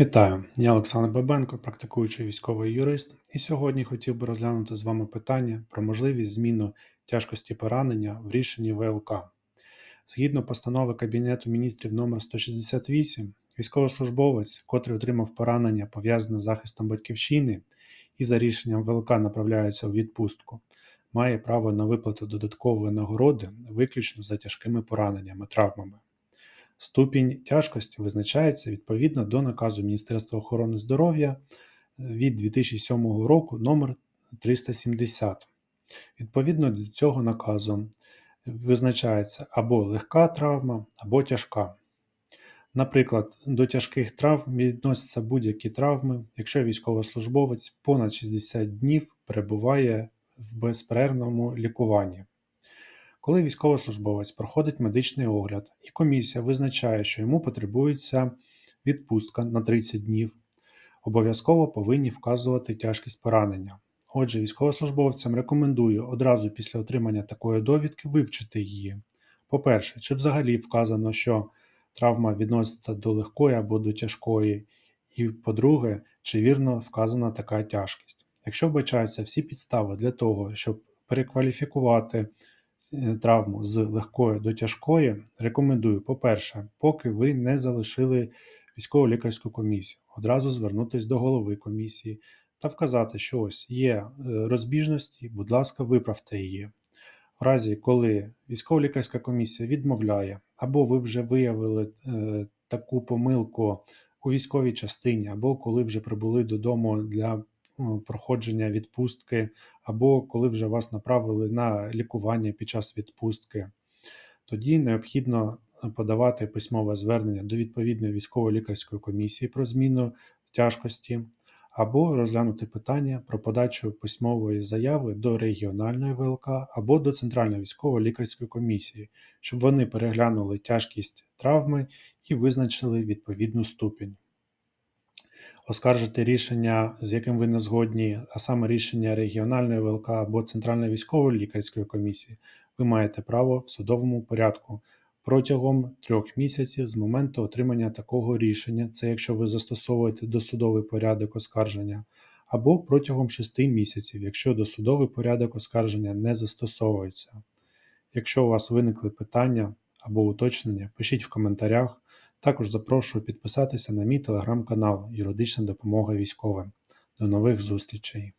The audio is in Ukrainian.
Вітаю, я Олександр Бабенко, практикуючий військовий юрист, і сьогодні хотів би розглянути з вами питання про можливість зміни тяжкості поранення в рішенні ВЛК. Згідно постанови Кабінету міністрів номер 168, військовослужбовець, котрий отримав поранення пов'язане з захистом батьківщини і за рішенням ВЛК направляється у відпустку, має право на виплату додаткової нагороди виключно за тяжкими пораненнями, травмами. Ступінь тяжкості визначається відповідно до наказу Міністерства охорони здоров'я від 2007 року номер 370. Відповідно до цього наказу визначається або легка травма, або тяжка. Наприклад, до тяжких травм відносяться будь-які травми, якщо військовослужбовець понад 60 днів перебуває в безперервному лікуванні. Коли військовослужбовець проходить медичний огляд і комісія визначає, що йому потребується відпустка на 30 днів, обов'язково повинні вказувати тяжкість поранення. Отже, військовослужбовцям рекомендую одразу після отримання такої довідки вивчити її. По-перше, чи взагалі вказано, що травма відноситься до легкої або до тяжкої, і по-друге, чи вірно вказана така тяжкість. Якщо вбачаються всі підстави для того, щоб перекваліфікувати травму з легкої до тяжкої, рекомендую, по-перше, поки ви не залишили військово-лікарську комісію, одразу звернутися до голови комісії та вказати, що ось є е, розбіжності, будь ласка, виправте її. В разі, коли військово-лікарська комісія відмовляє, або ви вже виявили е, таку помилку у військовій частині, або коли вже прибули додому для проходження відпустки, або коли вже вас направили на лікування під час відпустки, тоді необхідно подавати письмове звернення до відповідної військово-лікарської комісії про зміну тяжкості, або розглянути питання про подачу письмової заяви до регіональної ВЛК або до Центральної військово-лікарської комісії, щоб вони переглянули тяжкість травми і визначили відповідну ступінь оскаржити рішення, з яким ви не згодні, а саме рішення регіональної ВЛК або Центральної військової лікарської комісії, ви маєте право в судовому порядку протягом трьох місяців з моменту отримання такого рішення, це якщо ви застосовуєте досудовий порядок оскарження, або протягом шести місяців, якщо досудовий порядок оскарження не застосовується. Якщо у вас виникли питання або уточнення, пишіть в коментарях. Також запрошую підписатися на мій телеграм-канал Юридична допомога військовим. До нових зустрічей!